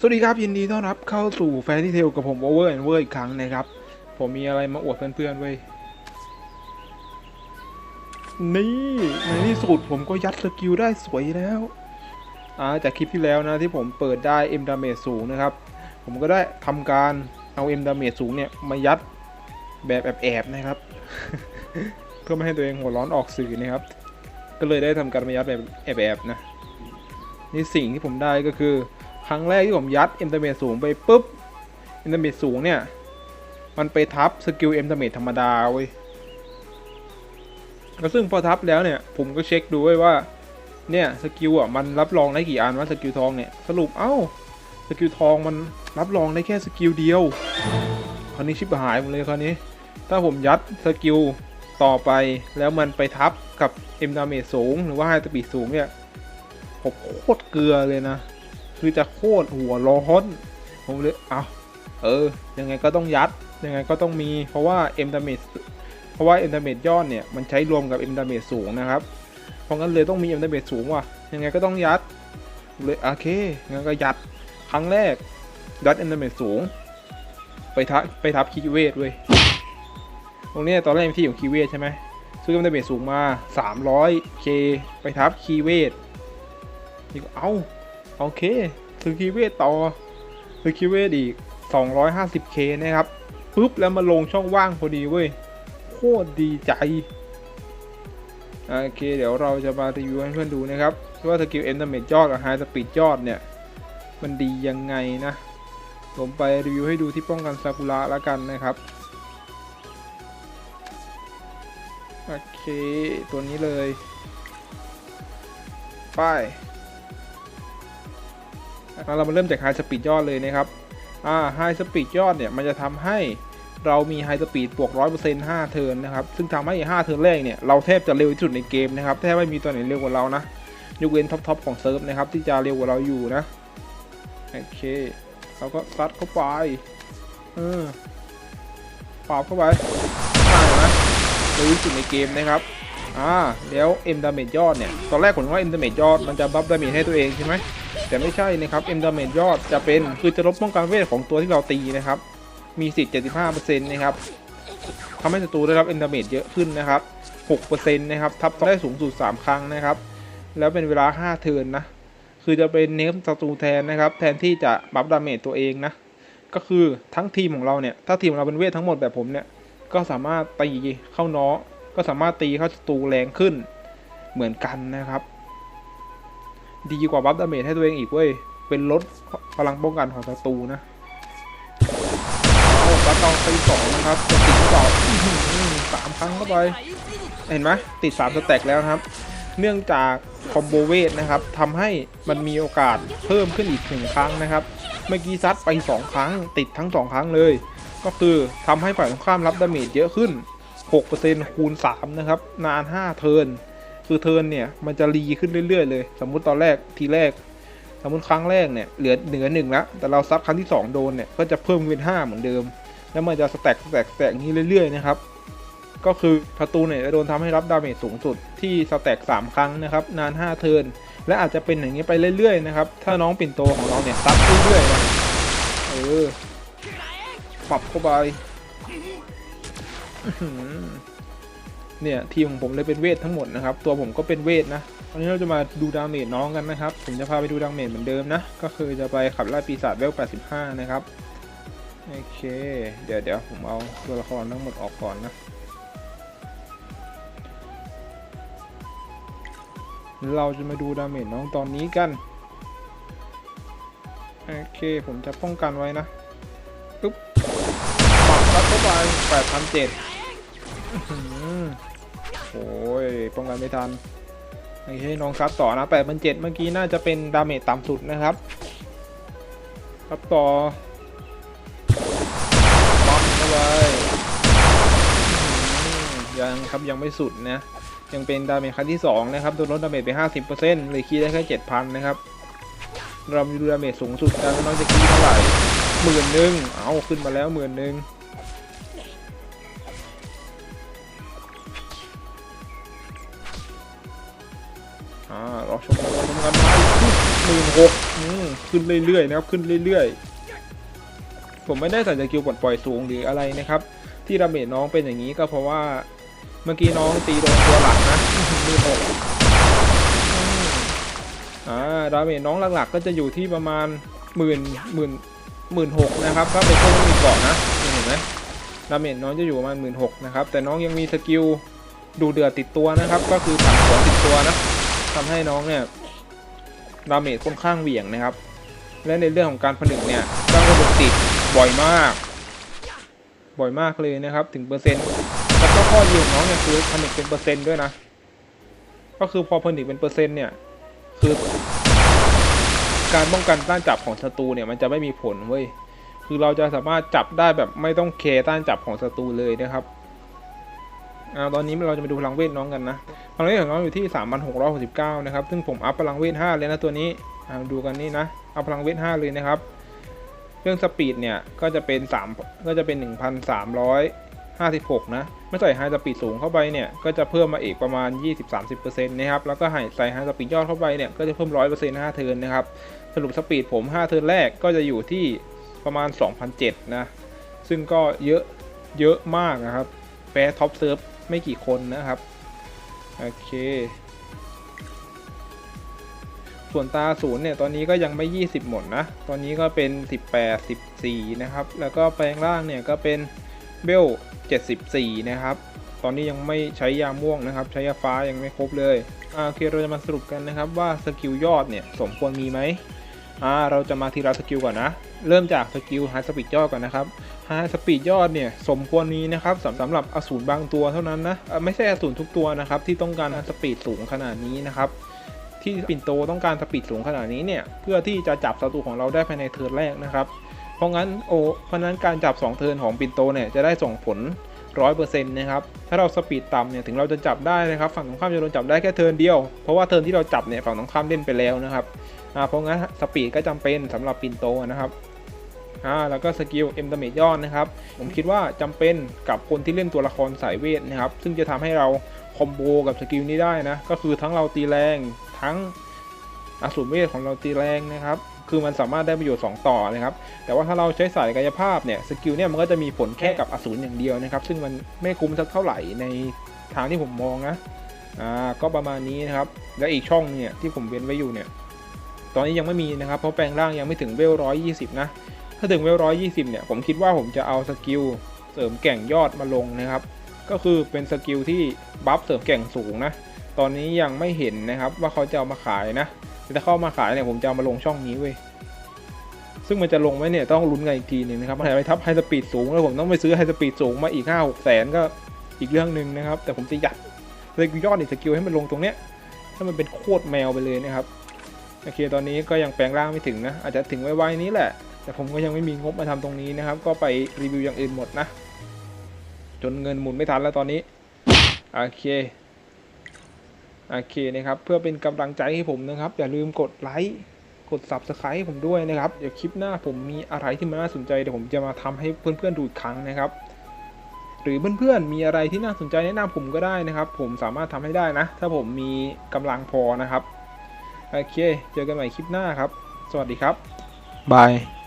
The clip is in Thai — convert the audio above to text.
สวัสดีครับ ยินดีต้อนรับเข้าสู่แฟนที่เทลกับผมโอเวอร์แอนเวอร์อีกครั้งนะครับ ผมมีอะไรมาอวดเพื่อนๆเว้นี่ในที่สุดผมก็ยัดสกิลได้สวยแล้วอ่าจากคลิปที่แล้วนะที่ผมเปิดได้ M Damage สูงนะครับ ผมก็ได้ทำการเอา M Damage สูงเนี่ยมายัดแบบแอบๆนะครับ เพื่อไม่ให้ตัวเองหัวร้อนออกสื่อนะครับ ก็เลยได้ทำการมายัดแบบแอบๆนะนี่สิ่งที่ผมได้ก็คือ ครั้งแรกที่ผมยัดเอ็มเเมสูงไปปุ๊บเอ็มเมสูงเนี่ย มันไปทับสกิลเอ็มเมธรรมดาเว้ยแล้วซึ่งพอทับแล้วเนี่ย ผมก็เช็คดูไว้ว่า เนี่ยสกิลอะมันรับรองได้กี่อันว่าสกิลทองเนี่ย สรุปเอ้าสกิลทองมันรับรองได้แค่สกิลเดียวคราวนี้ชิบหายหมดเลยคราวนี้ ถ้าผมยัดสกิลต่อไปแล้วมันไปทับกับเอ็มดาเมจสูง หรือว่าไฮสปีดสูงเนี่ยผมโคตรเกลือเลยนะ คือจะโคตรหัวร้อนผมเลยเอาเออ ยังไงก็ต้องยัด ยังไงก็ต้องมี เพราะว่า M damage เพราะว่า M damage ยอดเนี่ย มันใช้รวมกับ M damage สูงนะครับ เพราะงั้นเลยต้องมี M damage สูงว่ะ ยังไงก็ต้องยัด เลยโอเค งั้นก็ยัด ครั้งแรก ยัด M damage สูง ไปทับไปทับคีเวทเว้ย ตรงนี้ตอนแรกที่ของคีเวทใช่ไหมซื้อ M damage สูงมา 300k ไปทับคีเวทนี่ก็เอ้า โอเคซื้อคีเวทต่อซื้อคีเวทอีก 250k นะครับปุ๊บแล้วมาลงช่องว่างพอดีเว้ยโคตรดีใจโอเค เดี๋ยวเราจะมารีวิวให้เพื่อนดูนะครับว่าสกิลเอ็นเตอร์เมจยอดกับไฮสปีดยอดเนี่ย มันดียังไงนะ ผมไปรีวิวให้ดูที่ป้องกันซากุระแล้วกันนะครับ โอเค ตัวนี้เลย ไป้าย เรามาเริ่มจากไฮสปีดยอดเลยนะครับอ่าไฮสปีดยอดเนี่ยมันจะทำให้เรามีไฮสปีดบวก100% 5เทิร์นนะครับ ซึ่งทำให้5เทิร์นแรกเนี่ยเราแทบจะเร็วที่สุดในเกมนะครับ แทบไม่มีตัวไหนเร็วกว่าเรานะ ยกเว้นท็อปทอปของเซิร์ฟนะครับที่จะเร็วกว่าเราอยู่นะ โอเค เราก็ซัดเข้าไป เออปาบเข้าไปได้ไหมเร็วที่สุดในเกมนะครับ อ่า แล้ว M damage ยอดเนี่ย ตอนแรกผมว่า M damage ยอดมันจะบัฟดาเมจให้ตัวเองใช่ไหม แต่ไม่ใช่นะครับ M damage ยอดจะเป็นคือจะลดป้องกันเวทของตัวที่เราตีนะครับ มีสิทธิ์ 75%นะครับทำให้ศัตรูได้รับ M damage เยอะขึ้นนะครับ 6%นะครับ ทับได้สูงสุด 3 ครั้งนะครับ แล้วเป็นเวลา 5 เทิร์นนะ คือจะเป็นเนฟศัตรูแทนนะครับ แทนที่จะบัฟดาเมจตัวเองนะ ก็คือทั้งทีมของเราเนี่ย ถ้าทีมของเราเป็นเวททั้งหมดแบบผมเนี่ย ก็สามารถตีเข้านาะก็สามารถตีเข้าศัตรูแรงขึ้นเหมือนกันนะครับ ดีกว่าบัฟดาเมจให้ตัวเองอีกเว้ย เป็นลดพลังป้องกันของศัตรูนะเอาบัตตองไปสองนะครับจะติดหรือเปล่าอื้อหือสามครั้งเข้าไป เห็นไหมติดสามสแต็กแล้วครับ เนื่องจากคอมโบเวทนะครับทำให้มันมีโอกาสเพิ่มขึ้นอีกหนึ่งครั้งนะครับ เมื่อกี้ซัดไป 2 ครั้ง ติดทั้ง 2 ครั้งเลย ก็คือทำให้ฝ่ายตรงข้ามรับดาเมจเยอะขึ้น 6%คูณ 3 นะครับ นาน 5 เทิร์น คือเทิร์นเนี่ยมันจะรีขึ้นเรื่อยๆเลย สมมุติตอนแรกทีแรก สมมติครั้งแรกเนี่ยเหลือเหนือหนึ่งล้วแต่เราซัดครั้งที่ 2 โดนเนี่ยก็จะเพิ่มเป็น5เหมือนเดิม แล้วมันจะสแต็กสแต็กสแต็กนี้เรื่อยๆนะครับก็คือประตูเนี่ยจะโดนทำให้รับดาเมจสูงสุดที่สแต็ก3 ครั้งนะครับนาน 5 เทิร์นและอาจจะเป็นอย่างนี้ไปเรื่อยๆนะครับถ้าน้องปิ่นโตของเราเนี่ยซัดเรื่อยๆเออปรับเข้าไป เนี่ยทีมของผมเลยเป็นเวททั้งหมดนะครับ ตัวผมก็เป็นเวทนะวันนี้เราจะมาดูดาเมจน้องกันนะครับ ผมจะพาไปดูดาเมจเหมือนเดิมนะ ก็คือจะไปขับไล่ปีศาจเวล 85 นะครับ โอเค เดี๋ยวเดี๋ยวผมเอาตัวละครทั้งหมดออกก่อนนะ เราจะมาดูดาเมจน้องตอนนี้กัน โอเค ผมจะป้องกันไว้นะปุ๊บปักเข้าไป8,007 ป้องกันไม่ทันโอเคน้องซัดต่อนะแปดพันเจ็ดเมื่อกี้น่าจะเป็นดาเมจต่ำสุดนะครับครับต่อปั๊มเข้าไปยังครับยังไม่สุดนะ ยังเป็นดาเมจครั้งที่ 2 นะครับโดนลดดาเมจไป 50%เลยคีได้แค่ 7,000 นะครับ เรามีดูดาเมจสูงสุดกันน้องจะคีเท่าไหร่หมื่นหนึ่งเอาขึ้นมาแล้วหมื่นหนึ่ง อ่าเราชมกันเราชมกันหมื่นหกขึ้นเรื่อยๆนะครับขึ้นเรื่อยๆ ผมไม่ได้ใส่สกิลปลดปล่อยสูงหรืออะไรนะครับ ที่ดาเมจน้องเป็นอย่างนี้ก็เพราะว่าเมื่อกี้น้องตีโดนตัวหลักนะหมื่นหกอ่าดาเมจน้องหลักๆ ก็จะอยู่ที่ประมาณหมื่นหมื่นหมื่นหกนะครับถ้าเป็นพวกไม่มีเกาะนะเห็นไหมดาเมจน้องจะอยู่ประมาณหมื่นหกนะครับแต่น้องยังมีสกิลดูเดือดติดตัวนะครับ ก็คือผันสวนติดตัวนะ ทำให้น้องเนี่ยดาเมจค่อนข้างเหวี่ยงนะครับ และในเรื่องของการผนึกเนี่ยต้องระบบติดบ่อยมาก บ่อยมากเลยนะครับ ถึงเปอร์เซ็นต์แล้วก็ข้อดีของน้องเนี่ยคือผนึกเป็นเปอร์เซ็นต์ด้วยนะ ก็คือพอผนึกเป็นเปอร์เซ็นต์เนี่ยคือ การป้องกันต้านจับของศัตรูเนี่ยมันจะไม่มีผลเว้ยคือเราจะสามารถจับได้แบบไม่ต้องเคต้านจับของศัตรูเลยนะครับ อ่าตอนนี้เราจะมาดูพลังเวทน้องกันนะพลังเวทของน้องอยู่ที่ 3,669 นะครับ ซึ่งผมอัพพลังเวท 5 เลยนะตัวนี้อ่าดูกันนี่นะอัพพลังเวท 5 เลยนะครับ เรื่องสปีดเนี่ยก็จะเป็น 3 ก็จะเป็น 1,356 นะเมื่อใส่ไฮสปีดสูงเข้าไปเนี่ยก็จะเพิ่มมาอีกประมาณ 20-30%นะครับ แล้วก็ให้ใส่ไฮสปีดยอดเข้าไปเนี่ยก็จะเพิ่ม 100% 5 เทิร์นนะครับ สรุปสปีดผม 5 เทิร์นแรกก็จะอยู่ที่ประมาณ 2,007นะ ซึ่งก็เยอะเยอะมากนะครับแพ้ท็อปเซิร์ฟ ไม่กี่คนนะครับ โอเค ส่วนตาศูนย์เนี่ย ตอนนี้ก็ยังไม่ 20 หมดนะ ตอนนี้ก็เป็น 18 14 นะครับ แล้วก็แปลงร่างเนี่ยก็เป็นเบล 74 นะครับ ตอนนี้ยังไม่ใช้ยาม่วงนะครับ ใช้ยาฟ้ายังไม่ครบเลย โอเค เราจะมาสรุปกันนะครับว่าสกิลยอดเนี่ยสมควรมีไหม อ่าเราจะมาทีละสกิลก่อนนะ เริ่มจากสกิลไฮสปีดยอดก่อนนะครับไฮสปีดยอดเนี่ยสมควรมีนะครับสำสำหรับอสูรบางตัวเท่านั้นนะไม่ใช่อสูรทุกตัวนะครับที่ต้องการสปีดสูงขนาดนี้นะครับที่ปิ่นโตต้องการสปีดสูงขนาดนี้เนี่ยเพื่อที่จะจับศัตรูของเราได้ภายในเทิร์นแรกนะครับ เพราะงั้นโอเพราะนั้นการจับ 2 เทิร์นของปิ่นโตเนี่ยจะได้ส่งผล 100%นะครับ ถ้าเราสปีดต่ำเนี่ยถึงเราจะจับได้นะครับ ฝั่งตรงข้ามจะโดนจับได้แค่เทิร์นเดียว เพราะว่าเทิร์นที่เราจับเนี่ยฝั่งตรงข้ามเล่นไปแล้วนะครับอ่าเพราะงั้นสปีดก็จำเป็นสำหรับปินโตนะครับอ่าแล้วก็สกิลเอ็มดาเมจยอดนะครับ ผมคิดว่าจำเป็นกับคนที่เล่นตัวละครสายเวทนะครับ ซึ่งจะทำให้เราคอมโบกับสกิลนี้ได้นะ ก็คือทั้งเราตีแรงทั้งอสูรเวทของเราตีแรงนะครับ คือมันสามารถได้ประโยชน์ 2 ต่อนะครับ แต่ว่าถ้าเราใช้สายกายภาพเนี่ยสกิลเนี่ยมันก็จะมีผลแค่กับอสูรอย่างเดียวนะครับ ซึ่งมันไม่คุ้มสักเท่าไหร่ในทางที่ผมมองนะอ่าก็ประมาณนี้นะครับ และอีกช่องเนี่ยที่ผมเว้นไว้อยู่เนี่ยตอนนี้ยังไม่มีนะครับเพราะแปลงร่างยังไม่ถึงเวลร้อยยี่สิบนะถ้าถึงเวลร้อยยี่สิบเนี่ยผมคิดว่าผมจะเอาสกิลเสริมแก่งยอดมาลงนะครับ ก็คือเป็นสกิลที่บัฟเสริมแก่งสูงนะตอนนี้ยังไม่เห็นนะครับว่าเขาจะเอามาขายนะ ถ้าเข้ามาขายเนี่ยผมจะามาลงช่องนี้เว้ยซึ่งมันจะลงไหมเนี่ยต้องลุ้นกันอีกทีหนึ่งนะครับถ้าไปทับไฮสปีดสูงแล้วผมต้องไปซื้อไฮสปีดสูงมาอีกห้าหกแสนก็อีกเรื่องหนึ่งนะครับ แต่ผมจะยัดสกิลยอดอีกสกิลให้มันลงตรงเนี้ยให้มันเป็นโคตรแมวไปเลยนะครับโอเคตอนนี้ก็ยังแปลงร่างไม่ถึงนะ อาจจะถึงไวๆนี้แหละ แต่ผมก็ยังไม่มีงบมาทำตรงนี้นะครับ ก็ไปรีวิวอย่างอื่นหมดนะ จนเงินหมุนไม่ทันแล้วตอนนี้โอเค โอเคนะครับ เพื่อเป็นกำลังใจให้ผมนะครับ อย่าลืมกดไลค์กด subscribe ให้ผมด้วยนะครับ เดี๋ยวคลิปหน้าผมมีอะไรที่มันน่าสนใจเดี๋ยวผมจะมาทำให้เพื่อนๆดูอีกครั้งนะครับ หรือเพื่อนๆมีอะไรที่น่าสนใจแนะนำผมก็ได้นะครับ ผมสามารถทำให้ได้นะ ถ้าผมมีกำลังพอนะครับ โอเค เจอกันใหม่คลิปหน้าครับ สวัสดีครับบาย